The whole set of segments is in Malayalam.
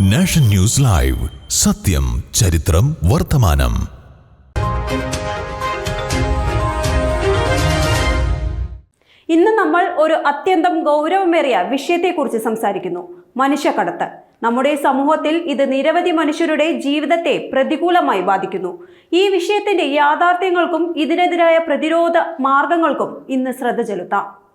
Nation news live. സത്യം ചരിത്രം വർത്തമാനം. ഇന്ന് നമ്മൾ ഒരു അത്യന്തം ഗൗരവമേറിയ വിഷയത്തെക്കുറിച്ച് സംസാരിക്കുന്നു. മനുഷ്യക്കടത്ത്. നമ്മുടെ സമൂഹത്തിൽ ഇത് നിരവധി മനുഷ്യരുടെ ജീവിതത്തെ പ്രതികൂലമായി ബാധിക്കുന്നു. ഈ വിഷയത്തിന്റെ യാഥാർത്ഥ്യങ്ങൾക്കും ഇതിനെതിരായ പ്രതിരോധ മാർഗങ്ങൾക്കും ഇന്ന് ശ്രദ്ധ ചെലുത്താം.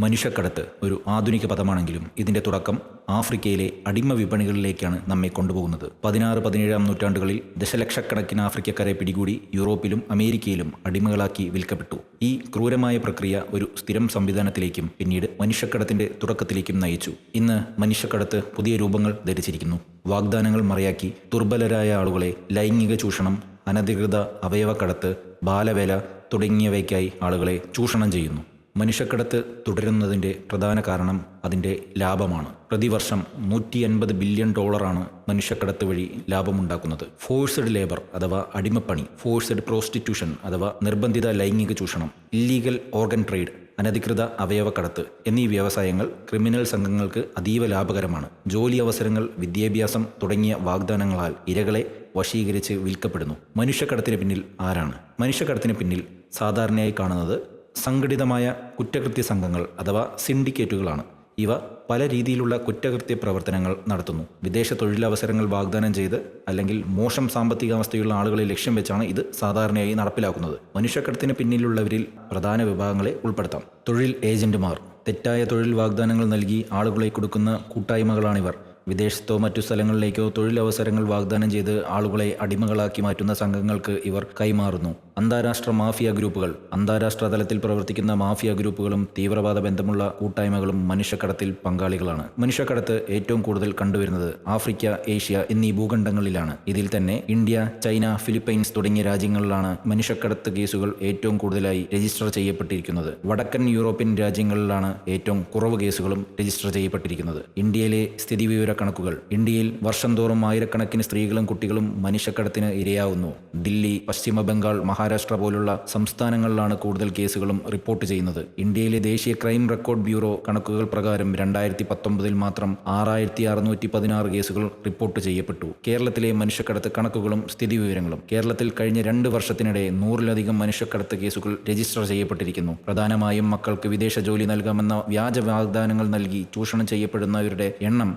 മനുഷ്യക്കടത്ത് ഒരു ആധുനിക പദമാണെങ്കിലും ഇതിന്റെ തുടക്കം ആഫ്രിക്കയിലെ അടിമ വിപണികളിലേക്കാണ് നമ്മെ കൊണ്ടുപോകുന്നത്. പതിനാറ് പതിനേഴാം നൂറ്റാണ്ടുകളിൽ ദശലക്ഷക്കണക്കിന് ആഫ്രിക്കക്കാരെ പിടികൂടി യൂറോപ്പിലും അമേരിക്കയിലും അടിമകളാക്കി വിൽക്കപ്പെട്ടു. ഈ ക്രൂരമായ പ്രക്രിയ ഒരു സ്ഥിരം സംവിധാനത്തിലേക്കും പിന്നീട് മനുഷ്യക്കടത്തിന്റെ തുടക്കത്തിലേക്കും നയിച്ചു. ഇന്ന് മനുഷ്യക്കടത്ത് പുതിയ രൂപങ്ങൾ ധരിച്ചിരിക്കുന്നു. വാഗ്ദാനങ്ങൾ മറയാക്കി ദുർബലരായ ആളുകളെ ലൈംഗിക ചൂഷണം അനധികൃത അവയവക്കടത്ത് ബാലവേല തുടങ്ങിയവയ്ക്കായി ആളുകളെ ചൂഷണം ചെയ്യുന്നു. മനുഷ്യക്കടത്ത് തുടരുന്നതിന്റെ പ്രധാന കാരണം അതിന്റെ ലാഭമാണ്. പ്രതിവർഷം നൂറ്റി അൻപത് ബില്യൺ ഡോളറാണ് മനുഷ്യക്കടത്ത് വഴി ലാഭമുണ്ടാക്കുന്നത്. ഫോഴ്സ്ഡ് ലേബർ അഥവാ അടിമപ്പണി ഫോഴ്സ്ഡ് പ്രോസ്റ്റിറ്റ്യൂഷൻ അഥവാ നിർബന്ധിത ലൈംഗിക ചൂഷണം ഇല്ലീഗൽ ഓർഗൻ ട്രേഡ് അനധികൃത അവയവക്കടത്ത് എന്നീ വ്യവസായങ്ങൾ ക്രിമിനൽ സംഘങ്ങൾക്ക് അതീവ ലാഭകരമാണ്. ജോലി അവസരങ്ങൾ വിദ്യാഭ്യാസം തുടങ്ങിയ വാഗ്ദാനങ്ങളാൽ ഇരകളെ വശീകരിച്ച് വിൽക്കപ്പെടുന്നു. മനുഷ്യക്കടത്തിന് പിന്നിൽ ആരാണ്? മനുഷ്യക്കടത്തിന് പിന്നിൽ സാധാരണയായി കാണുന്നത് സംഘടിതമായ കുറ്റകൃത്യ സംഘങ്ങൾ അഥവാ സിൻഡിക്കേറ്റുകളാണ്. ഇവ പല രീതിയിലുള്ള കുറ്റകൃത്യ പ്രവർത്തനങ്ങൾ നടത്തുന്നു. വിദേശ തൊഴിലവസരങ്ങൾ വാഗ്ദാനം ചെയ്ത് അല്ലെങ്കിൽ മോശം സാമ്പത്തികാവസ്ഥയുള്ള ആളുകളെ ലക്ഷ്യം വെച്ചാണ് ഇത് സാധാരണയായി നടപ്പിലാക്കുന്നത്. മനുഷ്യക്കടത്തിന് പിന്നിലുള്ളവരിൽ പ്രധാന വിഭാഗങ്ങളെ ഉൾപ്പെടുത്താം. തൊഴിൽ ഏജന്റുമാർ. തെറ്റായ തൊഴിൽ വാഗ്ദാനങ്ങൾ നൽകി ആളുകളെ കൊടുക്കുന്ന കൂട്ടായ്മകളാണിവർ. വിദേശത്തോ മറ്റു സ്ഥലങ്ങളിലേക്കോ തൊഴിലവസരങ്ങൾ വാഗ്ദാനം ചെയ്ത് ആളുകളെ അടിമകളാക്കി മാറ്റുന്ന സംഘങ്ങൾക്ക് ഇവർ കൈമാറുന്നു. അന്താരാഷ്ട്ര മാഫിയ ഗ്രൂപ്പുകൾ. അന്താരാഷ്ട്ര തലത്തിൽ പ്രവർത്തിക്കുന്ന മാഫിയ ഗ്രൂപ്പുകളും തീവ്രവാദ ബന്ധമുള്ള കൂട്ടായ്മകളും മനുഷ്യക്കടത്തിൽ പങ്കാളികളാണ്. മനുഷ്യക്കടത്ത് ഏറ്റവും കൂടുതൽ കണ്ടുവരുന്നത് ആഫ്രിക്ക ഏഷ്യ എന്നീ ഭൂഖണ്ഡങ്ങളിലാണ്. ഇതിൽ തന്നെ ഇന്ത്യ ചൈന ഫിലിപ്പൈൻസ് തുടങ്ങിയ രാജ്യങ്ങളിലാണ് മനുഷ്യക്കടത്ത് കേസുകൾ ഏറ്റവും കൂടുതലായി രജിസ്റ്റർ ചെയ്യപ്പെട്ടിരിക്കുന്നത്. വടക്കൻ യൂറോപ്യൻ രാജ്യങ്ങളിലാണ് ഏറ്റവും കുറവ് കേസുകളും രജിസ്റ്റർ ചെയ്യപ്പെട്ടിരിക്കുന്നത്. ഇന്ത്യയിലെ സ്ഥിതിവിവര കണക്കുകൾ ഇന്ത്യയിൽ വർഷം തോറും ആയിരക്കണക്കിന് സ്ത്രീകളും കുട്ടികളും മനുഷ്യക്കടത്തിന് ഇരയാവുന്നു. ദില്ലി പശ്ചിമ ബംഗാൾ മഹാരാഷ്ട്ര പോലുള്ള സംസ്ഥാനങ്ങളിലാണ് കൂടുതൽ കേസുകളും റിപ്പോർട്ട് ചെയ്യുന്നത്. ഇന്ത്യയിലെ ദേശീയ ക്രൈം റെക്കോർഡ് ബ്യൂറോ കണക്കുകൾ പ്രകാരം രണ്ടായിരത്തി പത്തൊമ്പതിൽ മാത്രം ആറായിരത്തി അറുന്നൂറ്റി പതിനാറ് കേസുകൾ റിപ്പോർട്ട് ചെയ്യപ്പെട്ടു. കേരളത്തിലെ മനുഷ്യക്കടത്ത് കണക്കുകളും സ്ഥിതിവിവരങ്ങളും. കേരളത്തിൽ കഴിഞ്ഞ രണ്ട് വർഷത്തിനിടെ നൂറിലധികം മനുഷ്യക്കടത്ത് കേസുകൾ രജിസ്റ്റർ ചെയ്യപ്പെട്ടിരിക്കുന്നു. പ്രധാനമായും മക്കൾക്ക് വിദേശ ജോലി നൽകാമെന്ന വ്യാജ വാഗ്ദാനങ്ങൾ നൽകി ചൂഷണം ചെയ്യപ്പെടുന്നവരുടെ എണ്ണം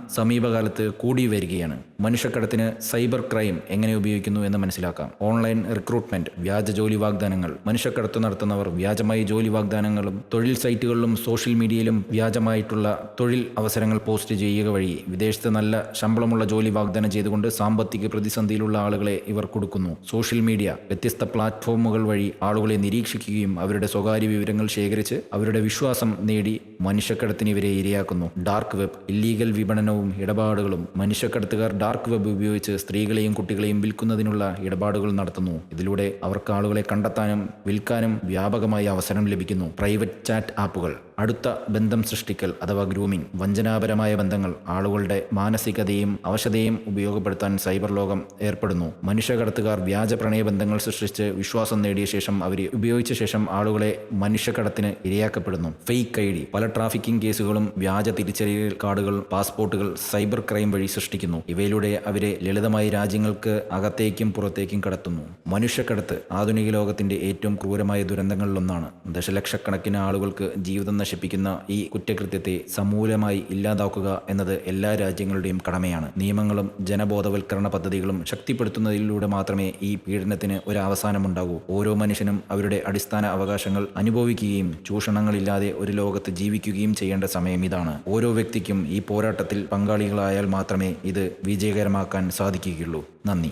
സമീപകാലത്ത് കൂടി വരികയാണ്. മനുഷ്യക്കടത്തിന് സൈബർ ക്രൈം എങ്ങനെ ഉപയോഗിക്കുന്നു എന്ന് മനസ്സിലാക്കാം. ഓൺലൈൻ റിക്രൂട്ട്മെന്റ് വ്യാജ ജോലി വാഗ്ദാനങ്ങൾ മനുഷ്യക്കടത്ത് നടത്തുന്നവർ വ്യാജമായി ജോലി വാഗ്ദാനങ്ങളും തൊഴിൽ സൈറ്റുകളിലും സോഷ്യൽ മീഡിയയിലും വ്യാജമായിട്ടുള്ള തൊഴിൽ അവസരങ്ങൾ പോസ്റ്റ് ചെയ്യുക വഴി വിദേശത്ത് നല്ല ശമ്പളമുള്ള ജോലി വാഗ്ദാനം ചെയ്തുകൊണ്ട് സാമ്പത്തിക പ്രതിസന്ധിയിലുള്ള ആളുകളെ ഇവർ കൊടുക്കുന്നു. സോഷ്യൽ മീഡിയ വ്യത്യസ്ത പ്ലാറ്റ്ഫോമുകൾ വഴി ആളുകളെ നിരീക്ഷിക്കുകയും അവരുടെ സ്വകാര്യ വിവരങ്ങൾ ശേഖരിച്ച് അവരുടെ വിശ്വാസം നേടി മനുഷ്യക്കടത്തിന് ഇവരെ ഇരയാക്കുന്നു. ഡാർക്ക് വെബ് ഇല്ലീഗൽ വിപണനവും ഇടപാടുകളും മനുഷ്യക്കടത്തുകാർ ഡാർക്ക് വെബ് ഉപയോഗിച്ച് സ്ത്രീകളെയും കുട്ടികളെയും വിൽക്കുന്നതിനുള്ള ഇടപാടുകൾ നടത്തുന്നു. ഇതിലൂടെ അവർക്ക് ആളുകളെ കണ്ടെത്താനും വിൽക്കാനും വ്യാപകമായി അവസരം ലഭിക്കുന്നു. പ്രൈവറ്റ് ചാറ്റ് ആപ്പുകൾ അടുത്ത ബന്ധം സൃഷ്ടിക്കൽ അഥവാ ഗ്രൂമിംഗ് വഞ്ചനാപരമായ ബന്ധങ്ങൾ ആളുകളുടെ മാനസികതയും അവശതയും ഉപയോഗപ്പെടുത്താൻ സൈബർ ലോകം ഏർപ്പെടുന്നു. മനുഷ്യകടത്തുകാർ വ്യാജ പ്രണയബന്ധങ്ങൾ സൃഷ്ടിച്ച് വിശ്വാസം നേടിയ ശേഷം അവരെ ഉപയോഗിച്ച ശേഷം ആളുകളെ മനുഷ്യക്കടത്തിന് ഇരയാക്കപ്പെടുന്നു. ഫേക്ക് ഐ ഡി പല ട്രാഫിക്കിംഗ് കേസുകളും വ്യാജ തിരിച്ചറിയൽ കാർഡുകൾ പാസ്പോർട്ടുകൾ സൈബർ ക്രൈം വഴി സൃഷ്ടിക്കുന്നു. ഇവയിലൂടെ അവരെ ലളിതമായി രാജ്യങ്ങൾക്ക് അകത്തേക്കും പുറത്തേക്കും കടത്തുന്നു. മനുഷ്യക്കടത്ത് ആധുനിക ലോകത്തിന്റെ ഏറ്റവും ക്രൂരമായ ദുരന്തങ്ങളിലൊന്നാണ്. ദശലക്ഷക്കണക്കിന് ആളുകൾക്ക് ജീവിതം നശിപ്പിക്കുന്ന ഈ കുറ്റകൃത്യത്തെ സമൂലമായി ഇല്ലാതാക്കുക എന്നത് എല്ലാ രാജ്യങ്ങളുടെയും കടമയാണ്. നിയമങ്ങളും ജനബോധവൽക്കരണ പദ്ധതികളും ശക്തിപ്പെടുത്തുന്നതിലൂടെ മാത്രമേ ഈ പീഡനത്തിന് ഒരു അവസാനമുണ്ടാകൂ. ഓരോ മനുഷ്യനും അവരുടെ അടിസ്ഥാന അവകാശങ്ങൾ അനുഭവിക്കുകയും ചൂഷണങ്ങളില്ലാതെ ഒരു ലോകത്ത് ജീവിക്കുകയും ചെയ്യേണ്ട സമയം ഇതാണ്. ഓരോ വ്യക്തിക്കും ഈ പോരാട്ടത്തിൽ പങ്കാളികളായാൽ മാത്രമേ ഇത് വിജയകരമാക്കാൻ സാധിക്കുകയുള്ളൂ. നന്ദി.